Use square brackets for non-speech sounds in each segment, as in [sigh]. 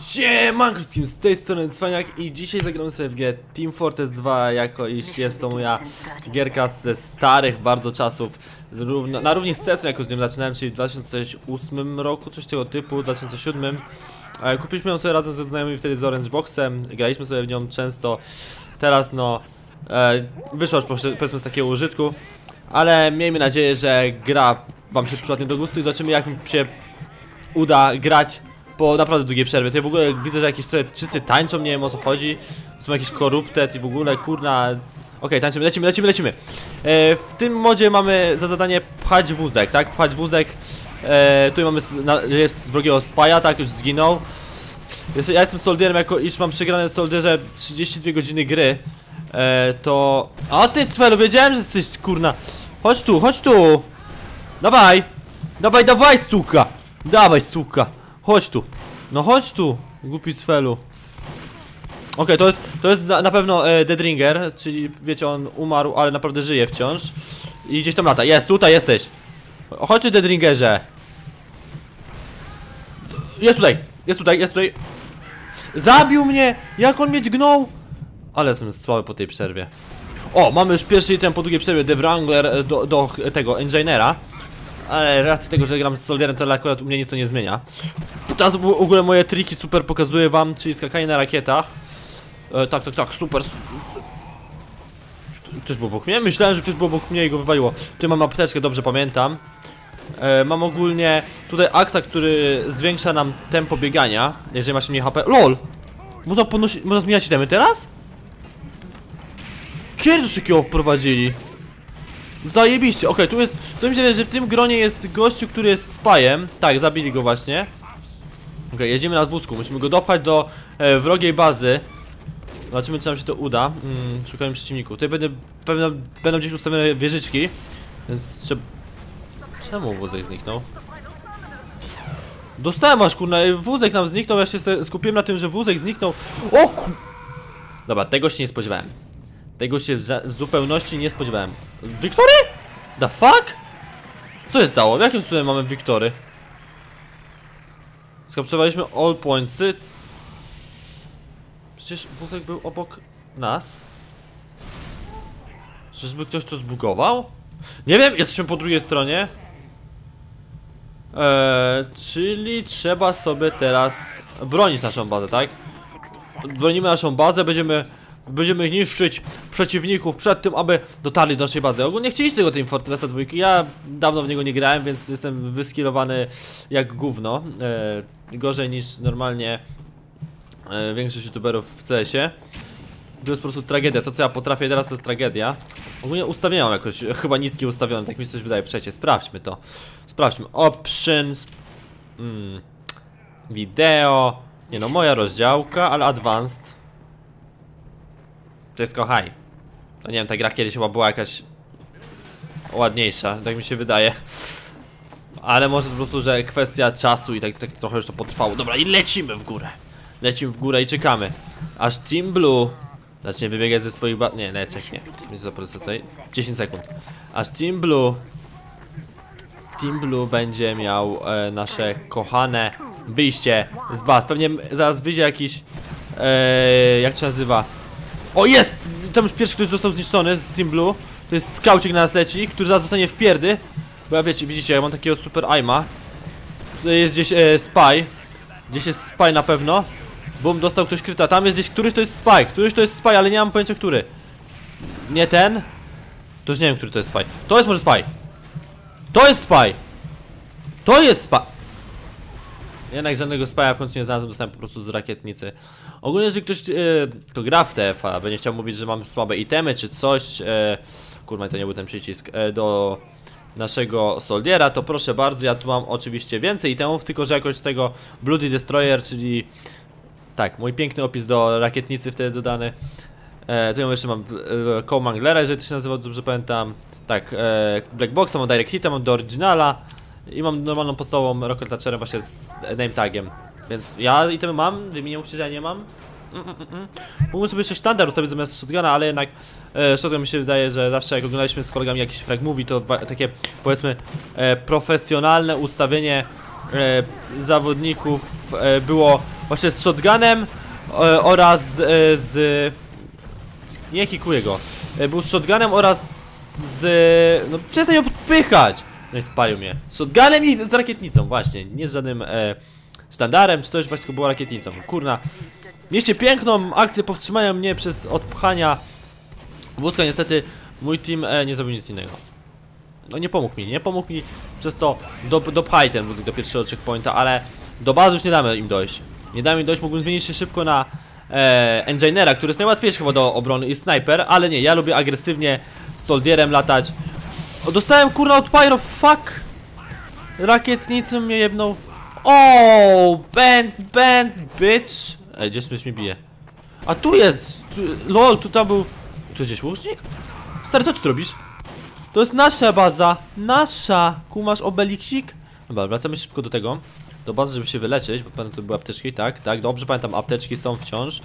Siemanko wszystkim, z tej strony Cwaniak i dzisiaj zagramy sobie w grę Team Fortress 2 jako iż jest to moja gierka ze starych bardzo czasów. Równo, Na równi z CS jako z nią zaczynałem, czyli w 2008 roku, coś tego typu, 2007 e, Kupiliśmy ją sobie razem ze znajomymi wtedy z Orange Boxem, graliśmy sobie w nią często. Teraz no, e, wyszła już powiedzmy z takiego użytku. Ale miejmy nadzieję, że gra wam się przypadnie do gustu i zobaczymy jak mi się uda grać po naprawdę długiej przerwie. Tutaj w ogóle widzę, że jakieś sobie wszyscy tańczą, nie wiem o co chodzi. Są jakieś koruptet i w ogóle kurna. Okej, tańczymy, lecimy, lecimy, lecimy. E, w tym modzie mamy za zadanie pchać wózek, tak? Pchać wózek. E, tutaj mamy na, jest wrogiego spaja, tak? Już zginął. Ja jestem soldierem, jako iż mam przegrane w solderze 32 godziny gry. E, to. A ty Cwelu, wiedziałem, że jesteś kurna. Chodź tu, chodź tu. Dawaj! Dawaj, dawaj, stuka! Dawaj, stuka! Chodź tu! No chodź tu, głupi Cfelu. Okej, to jest, to jest na, na pewno e, Deadringer, czyli wiecie, on umarł, ale naprawdę żyje wciąż. I gdzieś tam lata. Jest, tutaj jesteś! Chodź tu, Deadringerze! Jest tutaj, jest tutaj, jest tutaj. Zabił mnie! Jak on mnie dźgnął? Ale jestem słaby po tej przerwie. O, mamy już pierwszy item po długiej przerwie, The Wrangler e, do, do tego Engineera. Ale racji tego, że gram z Soldierem, to akurat u mnie nic to nie zmienia. Teraz w ogóle moje triki super pokazuję wam, czyli skakanie na rakietach. E, tak, tak, tak, super. Ktoś był obok mnie? Myślałem, że ktoś był obok mnie i go wywaliło. Tutaj mam apteczkę, dobrze pamiętam. E, mam ogólnie tutaj aksa, który zwiększa nam tempo biegania, jeżeli masz mniej HP. LOL! Można, można zmieniać itemy teraz? Kiedy coś takiego wprowadzili? Zajebiście, okej, tu jest. Co mi się wydaje, że w tym gronie jest gościu, który jest spajem. Tak, zabili go właśnie. Okej, jedziemy na wózku, musimy go dopchać do e, wrogiej bazy. Zobaczymy, czy nam się to uda. Mm, szukamy przeciwników. Tutaj będę, pewno będą gdzieś ustawione wieżyczki. Więc trzeba. Czemu wózek zniknął? Dostałem aż kurna, wózek nam zniknął, ja się skupiłem na tym, że wózek zniknął. O ku... Dobra, tego się nie spodziewałem. Tego się w, w zupełności nie spodziewałem. Wiktory? The fuck? Co się stało? W jakim cudem mamy Wiktory? Skapczowaliśmy all pointsy. Przecież wózek był obok nas. Czyżby ktoś to zbugował? Nie wiem, jesteśmy po drugiej stronie. Eee, czyli trzeba sobie teraz bronić naszą bazę, tak? Bronimy naszą bazę, będziemy Będziemy niszczyć przeciwników przed tym, aby dotarli do naszej bazy. Ogólnie chcieliście tego Team Fortressa 2. Ja dawno w niego nie grałem, więc jestem wyskillowany jak gówno. E, gorzej niż normalnie e, większość youtuberów w CS-ie. To jest po prostu tragedia. To co ja potrafię teraz to jest tragedia. Ogólnie ustawienia mam jakoś chyba niskie ustawione, tak mi się coś wydaje. Przecież sprawdźmy to. Sprawdźmy. Options. Mm, wideo. Nie no, moja rozdziałka, ale advanced. To jest kochaj. To nie wiem, ta gra kiedyś chyba była jakaś ładniejsza, tak mi się wydaje. Ale może po prostu, że kwestia czasu i tak, tak trochę już to potrwało. Dobra, i lecimy w górę. Lecimy w górę i czekamy. Aż Team Blue zacznie wybiegać ze swoich ba... Nie, leczek nie. Jest po prostu tutaj. 10 sekund. Aż Team Blue Team Blue będzie miał e, nasze kochane wyjście z baz. Pewnie zaraz wyjdzie jakiś e, jak się nazywa? O jest! Tam już pierwszy ktoś został zniszczony z Team Blue. To jest skaucik na nas leci, który zaraz zostanie w pierdy. Bo ja wiecie, widzicie, ja mam takiego super aima. Tutaj jest gdzieś e, spy. Gdzieś jest spy na pewno. Bum, dostał ktoś kryta. Tam jest gdzieś, któryś to jest spy. Któryś to jest spy, ale nie mam pojęcia który. Nie ten. To już nie wiem, który to jest spy. To jest może spy. To jest spy. To jest spy. Jednak żadnego spaja w końcu nie znalazłem, dostałem po prostu z rakietnicy. Ogólnie, jeżeli ktoś e, kto gra w TFA, będzie chciał mówić, że mam słabe itemy czy coś, e, kurwa to nie był ten przycisk, e, do naszego soldiera, to proszę bardzo, ja tu mam oczywiście więcej itemów, tylko że jakoś z tego Bloody Destroyer, czyli tak, mój piękny opis do rakietnicy wtedy dodany. E, tu jeszcze mam e, Coal Manglera, jeżeli to się nazywa, dobrze pamiętam. Tak, e, Black Boxa, mam Direct Hita, mam do Originala i mam normalną podstawową Rocket Launcherem właśnie z name tagiem. Więc ja itemy mam, wy mi nie że ja nie mam. Mm, mm, mm. Mógłbym sobie jeszcze sztandar ustawić zamiast shotguna, ale jednak e, shotgun mi się wydaje, że zawsze jak oglądaliśmy z kolegami jakiś frag movie, to takie powiedzmy e, profesjonalne ustawienie e, zawodników e, było Właśnie z shotgunem e, oraz e, z... Nie kikuję go. E, był z shotgunem oraz z... No przestań ją podpychać! No i spalił mnie. Z shotgunem i z rakietnicą, właśnie. Nie z żadnym sztandarem, czy to już właśnie była rakietnicą. Kurna. Mieliście piękną akcję powstrzymania mnie przez odpchania wózka. Niestety mój team e, nie zrobił nic innego. No nie pomógł mi, nie pomógł mi przez to do, dopchaj ten wózek do pierwszego checkpointa, ale do bazy już nie damy im dojść. Nie damy im dojść, mógłbym zmienić się szybko na e, Enginera, który jest najłatwiejszy chyba do obrony i sniper, ale nie, ja lubię agresywnie z Soldierem latać. O, dostałem kurna od Pyro, fuck! Rakietnicą mnie jebnął. O, Benz, Benz, bitch! Ej, gdzieś ktoś mnie bije. A tu jest! Tu, lol, tu tam był... Tu gdzieś łucznik? Stary, co tu robisz? To jest nasza baza! Nasza! Kumasz obeliksik? Dobra, wracamy szybko do tego. Do bazy, żeby się wyleczyć, bo pamiętam, to były apteczki, tak, tak, dobrze pamiętam, apteczki są wciąż.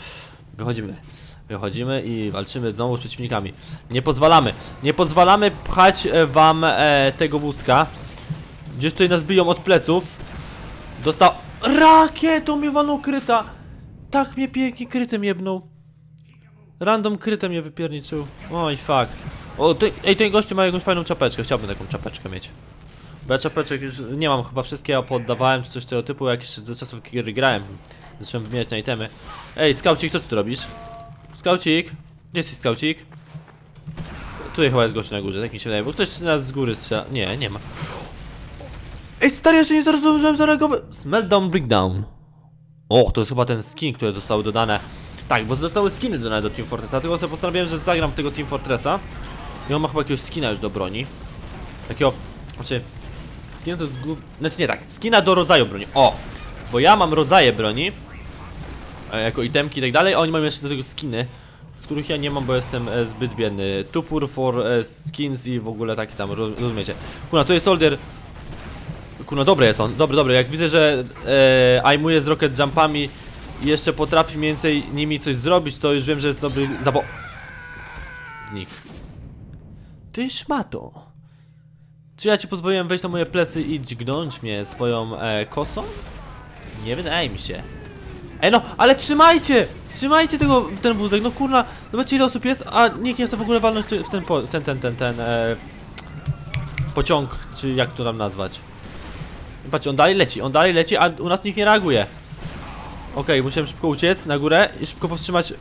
Wychodzimy. Wychodzimy i walczymy znowu z przeciwnikami. Nie pozwalamy, nie pozwalamy pchać e, wam e, tego wózka. Gdzieś tutaj nas biją od pleców. Dostał... Rakietą mnie walnął kryta! Tak mnie pięknie krytem jebnął. Random krytem mnie wypierniczył. Oj, fuck. O, ty, ej, ten gościu ma jakąś fajną czapeczkę. Chciałbym taką czapeczkę mieć. Bo ja czapeczek już nie mam chyba wszystkie, ja poddawałem czy coś tego typu, jak jeszcze do czasów, kiedy grałem. Zacząłem wymieniać na itemy. Ej, skaucik, co ty tu robisz? Skaucik? Gdzie jesteś, skaucik? Tutaj chyba jest gość na górze, tak mi się wydaje, bo ktoś nas z góry strzela. Nie, nie ma. Ej, stary, jeszcze nie zdążyłem zareagować. Smeltdown Breakdown. O, to jest chyba ten skin, który został dodane. Tak, bo zostały skiny dodane do Team Fortressa, tylko sobie postanowiłem, że zagram tego Team Fortressa. I on ma chyba jakiegoś skina już do broni. Takiego, znaczy, skina to jest głup... Znaczy nie tak, skina do rodzaju broni. O! Bo ja mam rodzaje broni, e, jako itemki i tak dalej, a oni mają jeszcze do tego skiny, których ja nie mam, bo jestem e, zbyt biedny. Tupur for e, skins i w ogóle taki tam, ro- rozumiecie. Kuna, to jest soldier. Kuna, dobry jest on, dobry, dobry. Jak widzę, że e, aimuje z rocket jumpami i jeszcze potrafi więcej nimi coś zrobić, to już wiem, że jest dobry zabo... Nick. Ty szmato. Czy ja ci pozwoliłem wejść na moje plecy i dźgnąć mnie swoją e, kosą? Nie wydaje mi się. Ej no, ale trzymajcie! Trzymajcie tego, ten wózek, no kurna, zobaczcie ile osób jest, a nikt nie chce w ogóle walnąć w ten, po, ten, ten, ten, ten, e, pociąg, czy jak to tam nazwać. Patrzcie, on dalej leci, on dalej leci, a u nas nikt nie reaguje. Okej, musiałem szybko uciec na górę i szybko powstrzymać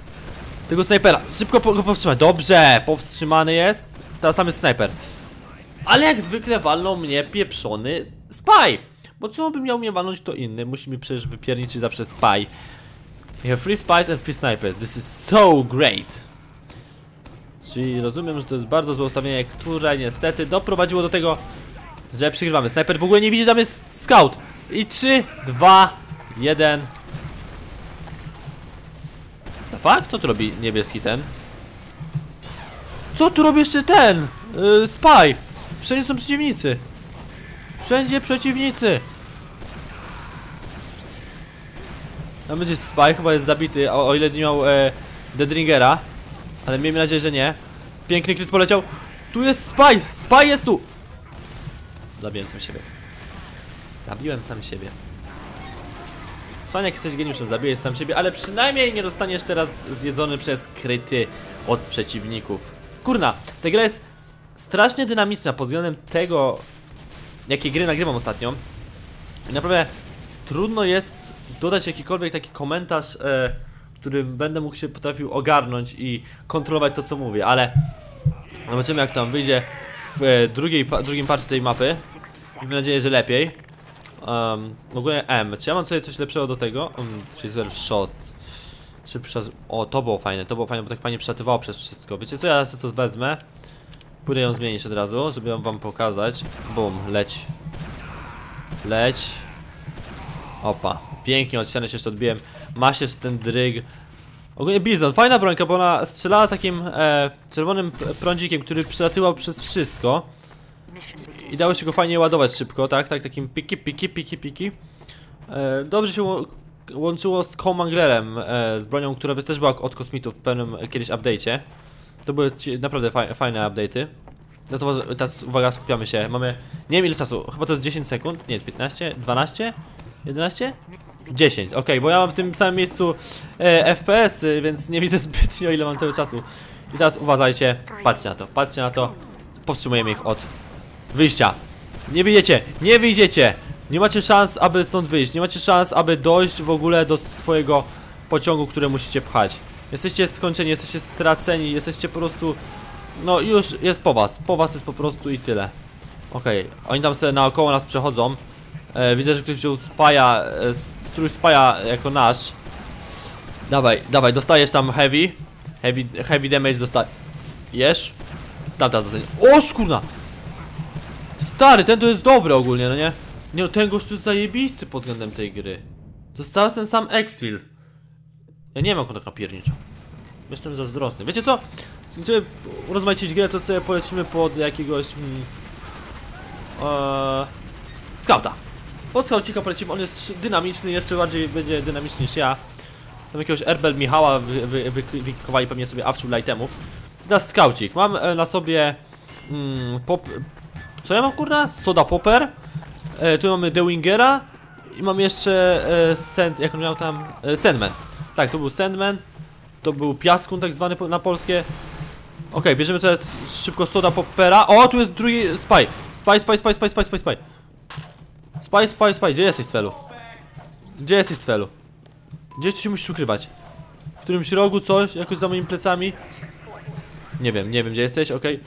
tego snajpera. Szybko go powstrzymać. Dobrze, powstrzymany jest. Teraz tam jest snajper. Ale jak zwykle walną mnie pieprzony spy. Bo czemu by miał mnie walnąć to inny? Musi mi przecież wypierniczyć zawsze spy. You have free spies and free snipers. This is so great. Czyli rozumiem, że to jest bardzo złe ustawienie, które niestety doprowadziło do tego, że przegrywamy. Snajper w ogóle nie widzi, tam jest scout. I 3, 2, 1. The fuck? Co tu robi niebieski ten? Co tu robi jeszcze ten? Yy, spy. Wszędzie są przeciwnicy. Wszędzie przeciwnicy. Tam będzie spy, chyba jest zabity, o, o ile nie miał e, Deadringera. Ale miejmy nadzieję, że nie. Piękny kryt poleciał. Tu jest spy! Spy jest tu! Zabiłem sam siebie. Zabiłem sam siebie. Jak jesteś geniuszem, zabijesz sam siebie, ale przynajmniej nie zostaniesz teraz zjedzony przez kryty od przeciwników. Kurna, ta gra jest strasznie dynamiczna pod względem tego, jakie gry nagrywam ostatnio. I naprawdę trudno jest dodać jakikolwiek taki komentarz, e, którym będę mógł się potrafił ogarnąć i kontrolować to, co mówię, ale zobaczymy jak tam wyjdzie w e, drugiej, drugim parcie tej mapy. Mam nadzieję, że lepiej. Um, ogólnie M. Czy ja mam sobie coś lepszego do tego? Um, shot. Szybsza. z- O, to było fajne, to było fajne, bo tak fajnie przelatywało przez wszystko. Wiecie co, ja sobie to wezmę. Pójdę ją zmienić od razu, żeby ją wam pokazać. Bum, leć. Leć. Opa. Pięknie od ściany się jeszcze odbiłem. Ma się ten dryg. Ogólnie Bizon, fajna brońka, bo ona strzelała takim e, czerwonym prądzikiem, który przelatywał przez wszystko. I dało się go fajnie ładować szybko, tak? Tak, takim piki, piki, piki, piki. E, dobrze się ło- łączyło z Comanglerem, e, z bronią, która też była od kosmitów w pewnym kiedyś update'cie. To były naprawdę faj, fajne update'y. Teraz, teraz uwaga, skupiamy się. Mamy, nie wiem ile czasu, chyba to jest 10 sekund, nie, 15, 12, 11? 10, okej, bo ja mam w tym samym miejscu e, FPS-y, więc nie widzę zbytnio ile mam tego czasu. I teraz uważajcie, patrzcie na to, patrzcie na to. Powstrzymujemy ich od wyjścia. Nie wyjdziecie, nie wyjdziecie! Nie macie szans, aby stąd wyjść, nie macie szans, aby dojść w ogóle do swojego pociągu, który musicie pchać. Jesteście skończeni, jesteście straceni, jesteście po prostu... No już jest po was, po was jest po prostu i tyle. Okej, oni tam sobie naokoło nas przechodzą. E, widzę, że ktoś wziął spaja, e, strój spaja jako nasz. Dawaj, dawaj, dostajesz tam heavy. Heavy, heavy damage dostajesz. Tam teraz dostaniesz. O, szkurna! Stary, ten to jest dobry ogólnie, no nie? Nie no, ten gość to jest zajebisty pod względem tej gry. To jest cały ten sam Exfil. Ja nie mam kontakt na pierniczo. Jestem zazdrosny. Wiecie co? Żeby urozmaicić grę, to sobie polecimy pod jakiegoś... Mm, Eee, skauta. Pod skaucika polecimy, on jest dynamiczny, jeszcze bardziej będzie dynamiczny niż ja. Tam jakiegoś Erbel Michała wy, wy, wy, pewnie sobie upshield itemów. Teraz skaucik. Mam e, na sobie mm, pop... Co ja mam kurna? Soda Popper. E, tu mamy The Wingera. I mam jeszcze e, Sand... jak on miał tam? E, Sandman. Tak, to był Sandman. To był Piaskun tak zwany po, na polskie. Okej, bierzemy teraz szybko Soda Poppera. O, tu jest drugi Spy. Spy, spy, spy, spy, spy, spy, spy. Spy, spy, spy. Gdzie jesteś, Svelu? Gdzie jesteś, Svelu? Gdzieś tu się musisz ukrywać. W którymś rogu coś, jakoś za moimi plecami. Nie wiem, nie wiem gdzie jesteś, okej.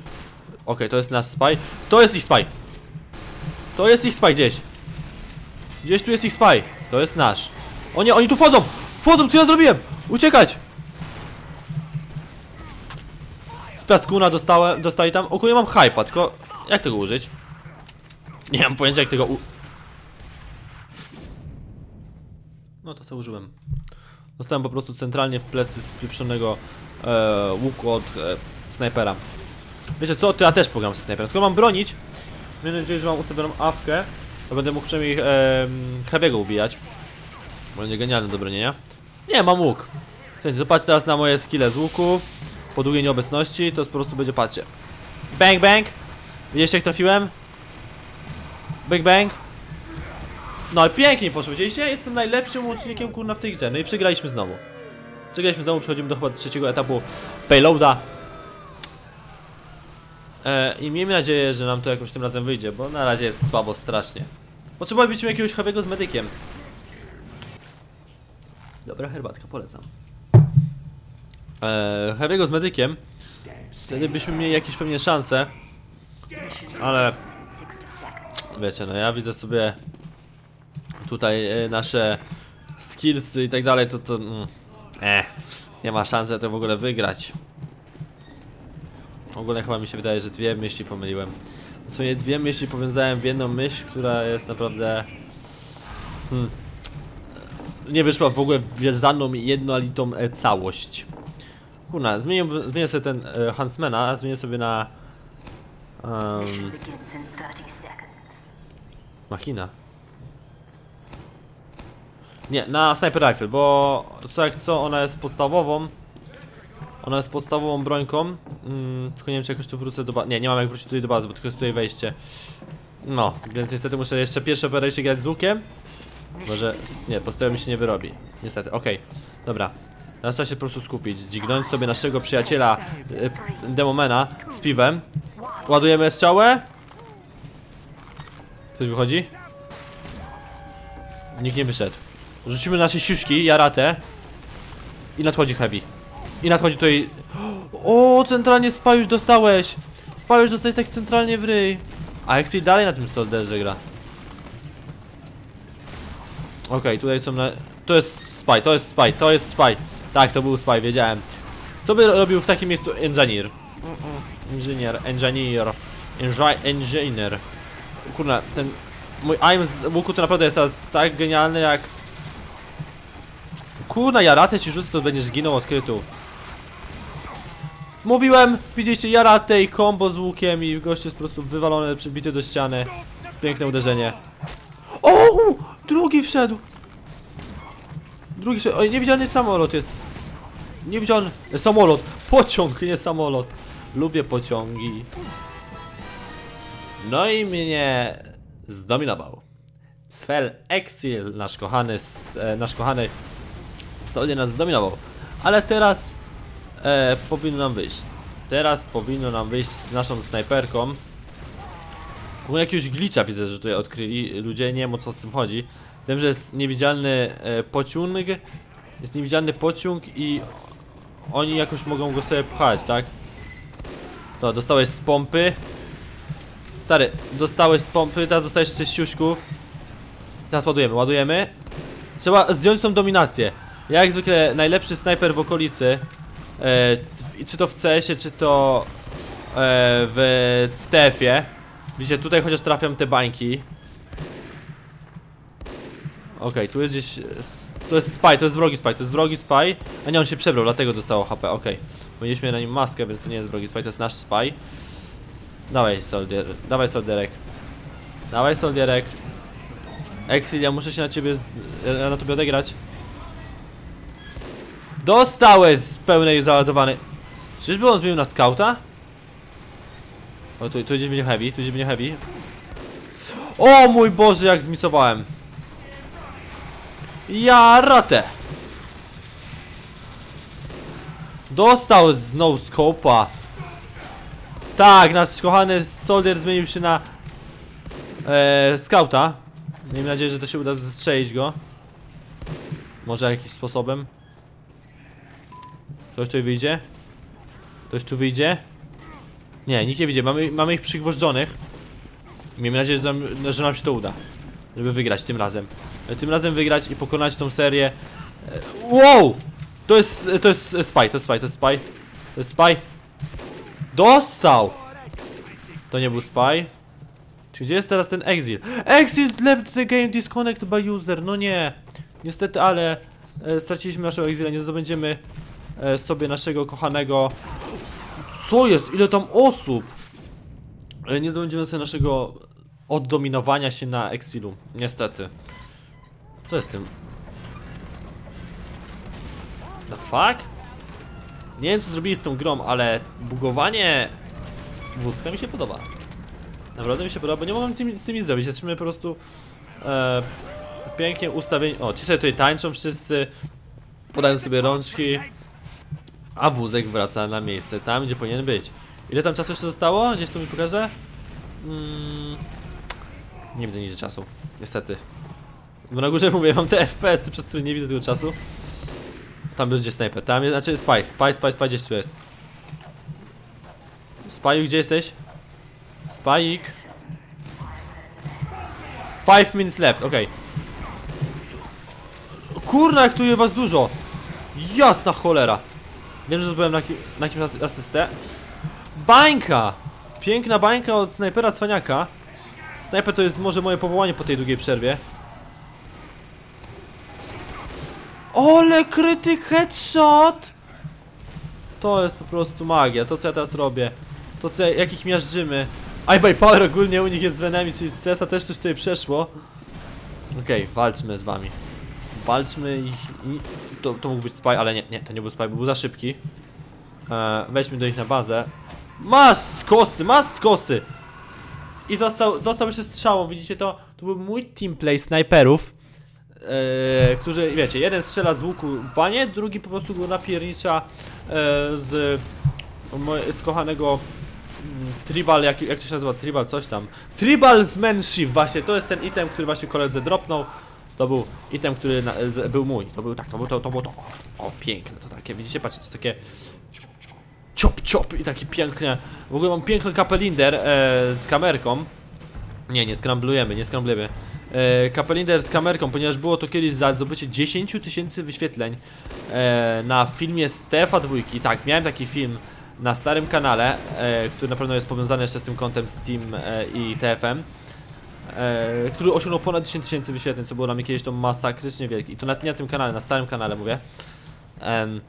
Okej, to jest nasz spy. To jest ich spy. To jest ich spy gdzieś. Gdzieś tu jest ich spy. To jest nasz. O nie, oni tu wchodzą! Wchodzą, co ja zrobiłem? Uciekać! Z piaskuna dostałem, dostali tam. Ogólnie mam hypa, tylko jak tego użyć? Nie mam pojęcia jak tego u... No to co użyłem. Dostałem po prostu centralnie w plecy z e, łuku od e, snajpera. Wiecie co? To ja też pogram ze snajperem. Skoro mam bronić, mam nadzieję, że mam ustawioną awkę, to będę mógł przynajmniej e, Heavy'ego ubijać. Będzie genialny do bronienia. Nie, mam łuk. Zobaczcie teraz na moje skille z łuku. Po długiej nieobecności, to po prostu będzie, patrzcie. Bang, bang! Widzieliście jak trafiłem? Bang, bang! No i pięknie poszło, widzieliście? Jestem najlepszym łucznikiem kurna w tej grze. No i przegraliśmy znowu. Przegraliśmy znowu, przechodzimy do chyba trzeciego etapu payloada. E, I miejmy nadzieję, że nam to jakoś tym razem wyjdzie, bo na razie jest słabo strasznie. Potrzebowalibyśmy jakiegoś chawego z medykiem. Dobra herbatka, polecam. Heavy'ego z medykiem. Wtedy byśmy mieli jakieś pewnie szanse. Ale... Wiecie, no ja widzę sobie... Tutaj e, nasze... Skillsy i tak dalej, to to... Mm, eh, nie ma szans, żeby to w ogóle wygrać. W ogóle chyba mi się wydaje, że dwie myśli pomyliłem. W sumie dwie myśli powiązałem w jedną myśl, która jest naprawdę... Hmm, nie wyszła w ogóle w wiązaną jednolitą e, całość. Kurna, zmienię, zmienię sobie ten e, Huntsmana, zmienię sobie na... Um, Mission begins in 30 seconds. Machina. Nie, na Sniper Rifle, bo co jak co, ona jest podstawową. Ona jest podstawową brońką. Mm, tylko nie wiem, czy jakoś tu wrócę do bazy. Nie, nie mam jak wrócić tutaj do bazy, bo tylko jest tutaj wejście. No, więc niestety muszę jeszcze pierwsze operacje grać z łukiem. Może. Nie, postawiam mi się nie wyrobi. Niestety, okej. Dobra. Teraz trzeba się po prostu skupić. Dźgnąć sobie naszego przyjaciela e, Demomena z piwem. Ładujemy strzałę. Ktoś wychodzi? Nikt nie wyszedł. Rzucimy nasze siuszki, jaratę. I nadchodzi heavy. I nadchodzi tutaj... [gasps] O, centralnie spa już dostałeś! Spa już dostałeś tak centralnie w ryj. A jak dalej na tym solderze gra. Okej, tutaj są na... To jest spy, to jest spy, to jest spy. Tak, to był spy, wiedziałem. Co by robił w takim miejscu engineer? Inżynier, engineer. Engi- Engineer. Kurna, ten... Mój aim z łuku to naprawdę jest teraz tak genialny jak... Kurna, jaratę ci rzucę, to będziesz zginął od. Mówiłem, widzieliście jaratę i combo z łukiem i gość jest po prostu wywalony, przybity do ściany. Piękne uderzenie. O! Drugi wszedł! Drugi wszedł. Oj, niewidzialny samolot jest. Niewidzialny. Samolot. Pociąg, nie samolot. Lubię pociągi. No i mnie zdominował. Svel Exil, nasz kochany, e, nasz kochany Soldier nas zdominował. Ale teraz e, powinno nam wyjść. Teraz powinno nam wyjść z naszą snajperką. Bo jakiegoś glitcha widzę, że tutaj odkryli ludzie, nie wiem o co z tym chodzi. Wiem, że jest niewidzialny e, pociąg, jest niewidzialny pociąg i oni jakoś mogą go sobie pchać, tak? To, dostałeś z pompy. Stary, dostałeś z pompy, teraz dostajesz 6 siuśków. Teraz ładujemy, ładujemy. Trzeba zdjąć tą dominację. Ja jak zwykle najlepszy snajper w okolicy. E, czy to w CS-ie, czy to e, w TF-ie. Widzicie, tutaj chociaż trafiam te bańki. Okej, tu jest gdzieś... To jest spy, to jest wrogi spy, to jest wrogi spy. A nie, on się przebrał, dlatego dostało HP, okej. Bo mieliśmy na nim maskę, więc to nie jest wrogi spy, to jest nasz spy. Dawaj, soldier, dawaj soldierek. Dawaj soldierek. Exil, ja muszę się na ciebie, na tobie odegrać. Dostałeś z pełnej załadowanej. Czyżby on zmienił na skauta? O, tu, tu gdzieś będzie heavy, tu gdzieś będzie heavy. O mój Boże, jak zmisowałem. Ja ratę. Dostał z no scope'a. Tak, nasz kochany soldier zmienił się na e, skauta. Miejmy nadzieję, że to się uda zestrzelić go. Może jakimś sposobem. Ktoś tu wyjdzie? Ktoś tu wyjdzie? Nie, nikt nie wyjdzie. Mamy, mamy ich przygwożdżonych. Miejmy nadzieję, że nam, że nam się to uda. Żeby wygrać tym razem. E, Tym razem wygrać i pokonać tą serię. E, Wow! To jest, to jest spy, to jest spy, to jest spy. To jest spy. Dostał! To nie był spy. Czy Gdzie jest teraz ten exil? Exil left the game disconnect by user. No nie. Niestety, ale e, straciliśmy naszego exila. Nie zdobędziemy e, sobie naszego kochanego. Co jest? Ile tam osób? E, nie zdobędziemy sobie naszego oddominowania się na exilu. Niestety. Co jest z tym? The fuck? Nie wiem co zrobili z tą grą, ale bugowanie wózka mi się podoba. Naprawdę mi się podoba, bo nie mogłem z tym, z tym nic zrobić. Jesteśmy po prostu e, pięknie ustawieni. O, ci sobie tutaj tańczą wszyscy, podają sobie rączki, a wózek wraca na miejsce, tam gdzie powinien być. Ile tam czasu jeszcze zostało? Gdzieś tu mi pokaże? Mm, nie widzę nic czasu, niestety. Bo na górze [laughs] mówię, mam te FPS-y, przez które nie widzę tego czasu. Tam był gdzie snajper, tam jest, znaczy spy, spy, spy, spy gdzieś tu jest. Spaju, gdzie jesteś? Spike. Five minutes left, okej. Kurna, jak tu jest was dużo. Jasna cholera. Wiem, że zdobyłem na, ki na kimś as asystę. Bańka! Piękna bańka od snajpera cwaniaka. Snajper to jest może moje powołanie po tej długiej przerwie. Ole krytyk headshot! To jest po prostu magia, to co ja teraz robię. To co, jakich miażdżymy. I by power ogólnie u nich jest z Venemi, czyli z CS-a też coś tutaj przeszło. Okej, walczmy z wami. Walczmy i, i to, to mógł być spy, ale nie, nie, to nie był spy, był za szybki. E, weźmy do nich na bazę. Masz skosy, masz skosy! I został, dostał jeszcze strzałą, widzicie to? To był mój teamplay snajperów. E, którzy, wiecie, jeden strzela z łuku w banie, drugi po prostu go napiernicza e, z, z kochanego mm, Tribal, jak, jak to się nazywa? Tribal coś tam. Tribal z Shift, właśnie, to jest ten item, który właśnie koledze dropnął. To był item, który na, z, był mój. To był tak, to było to, to, było to. O, piękne to takie, widzicie, patrzcie, to jest takie ciop, ciop i takie piękne. W ogóle mam piękny kapelinder e, z kamerką. Nie, nie skramblujemy, nie skramblujemy. E, kapelinder z kamerką, ponieważ było to kiedyś za zdobycie 10 tysięcy wyświetleń e, na filmie Stefa dwójki. Tak, miałem taki film na starym kanale, e, który na pewno jest powiązany jeszcze z tym kontem Steam e, i TFM. E, który osiągnął ponad 10 tysięcy wyświetleń, co było dla mnie kiedyś to masakrycznie wielkie. I to nawet nie na tym kanale, na starym kanale mówię. Em,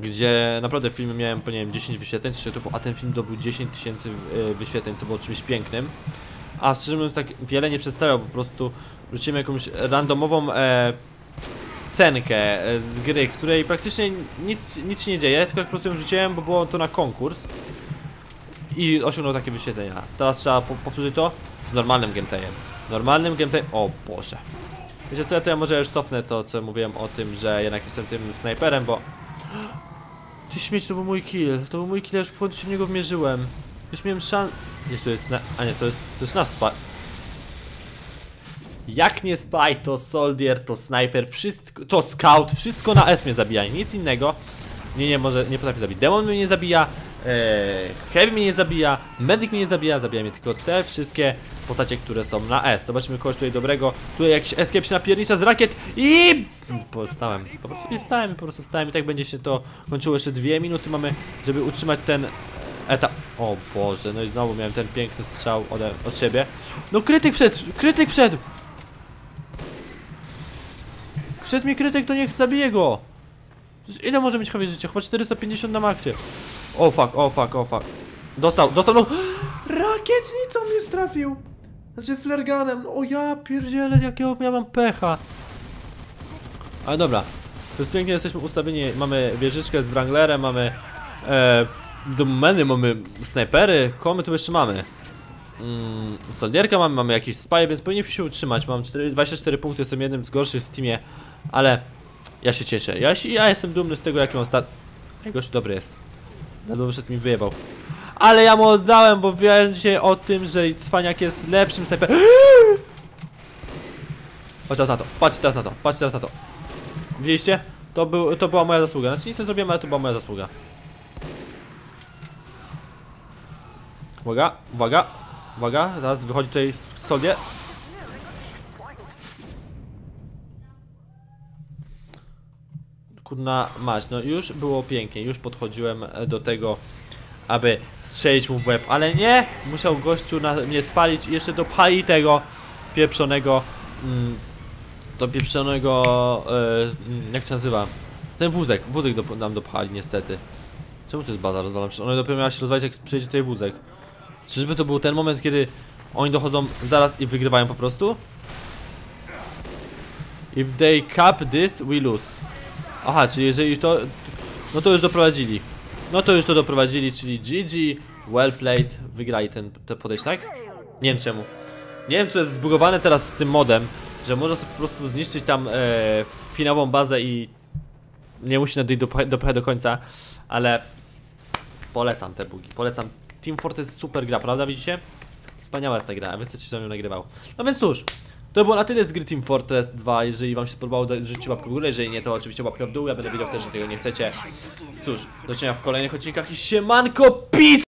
gdzie naprawdę w filmie miałem po nie wiem 10 wyświetleń, czy to, a ten film dobył 10 tysięcy e, wyświetleń, co było czymś pięknym. A szczerze mówiąc tak wiele nie przedstawiał, po prostu wrzucimy jakąś randomową e, scenkę e, z gry, której praktycznie nic, nic się nie dzieje, tylko po prostu ją wrzuciłem, bo było to na konkurs. I osiągnął takie wyświetlenia. Teraz trzeba po powtórzyć to z normalnym gameplayem. normalnym gameplay... O Boże. Wiecie co, to ja może już cofnę to, co mówiłem o tym, że jednak jestem tym snajperem, bo... [gasps] Ty śmieć, to był mój kill. To był mój kill, ja już w się w niego wmierzyłem. Już miałem szans... Gdzieś to jest. A nie, to jest, to jest nasz spy. Jak nie spy, to soldier, to sniper, wszystko, to scout, wszystko na S mnie zabija, nic innego. Nie, nie, może, nie potrafi zabić. Demon mnie nie zabija, Heavy mnie nie zabija, Medic mnie nie zabija, zabija mnie tylko te wszystkie postacie, które są na S. Zobaczymy kogoś tutaj dobrego. Tutaj jakiś escape się napiernicza z rakiet i... Postałem, po prostu nie wstałem, po prostu wstałem i tak będzie się to kończyło. Jeszcze dwie minuty mamy, żeby utrzymać ten etap. O Boże, no i znowu miałem ten piękny strzał ode, od siebie. No krytyk wszedł, krytyk wszedł! Wszedł mi krytyk, to niech zabije go! Ile może mieć chowie życia? Chyba 450 na maksie. O fuck, o fuck, o fuck. Dostał, dostał, no. [gasps] Rakietnicą mnie strafił! Znaczy flerganem, o ja pierdzielę, jakiego ja mam pecha. Ale dobra, to jest pięknie, jesteśmy ustawieni, mamy wieżyczkę z Wranglerem, mamy e, domeny, mamy snajpery, koło my tu jeszcze mamy? Mm, Soldierka mamy, mamy jakiś spy, więc powinniśmy się utrzymać. Mam 4, 24 punkty, jestem jednym z gorszych w teamie, ale ja się cieszę. Ja, ja jestem dumny z tego, jaki on stat... Jakoś dobry jest. Ledwo wyszedł mi wyjebał. Ale ja mu oddałem, bo wiem dzisiaj o tym, że Cwaniak jest lepszym snajperem. [gasps] Patrz teraz na to, patrz teraz na to, patrz teraz na to. Widzieliście? To, był, to była moja zasługa. Znaczy nic nie zrobiłem, ale to była moja zasługa. Uwaga, uwaga, uwaga, teraz wychodzi tutaj Soldier. Kurna mać, no już było pięknie, już podchodziłem e, do tego, aby strzelić mu w łeb, ale nie! Musiał gościu na mnie spalić i jeszcze dopali tego pieprzonego, mm, do pieprzonego, e, mm, jak się nazywa? Ten wózek, wózek do, nam dopchali niestety. Czemu to jest baza rozwalona? Przecież ona dopiero miała się rozwalić jak przyjdzie tutaj wózek. Czyżby to był ten moment, kiedy oni dochodzą zaraz i wygrywają po prostu? If they cap this, we lose. Aha, czyli jeżeli to... No to już doprowadzili. No to już to doprowadzili, czyli GG, well played, wygrali ten, ten podejście, tak? Nie wiem czemu. Nie wiem co jest zbugowane teraz z tym modem, że można sobie po prostu zniszczyć tam e, finałową bazę i nie musi nawet dopchać do, do końca, ale polecam te bugi, polecam. Team Fortress super gra, prawda widzicie? Wspaniała jest ta gra, a wy chcecie, żebym ją nagrywał. No więc cóż, to było na tyle z gry Team Fortress 2, jeżeli wam się spodobało, dajcie łapkę w górę, jeżeli nie, to oczywiście łapkę w dół, ja będę wiedział też, że tego nie chcecie. Cóż, do zobaczenia w kolejnych odcinkach i siemanko, peace!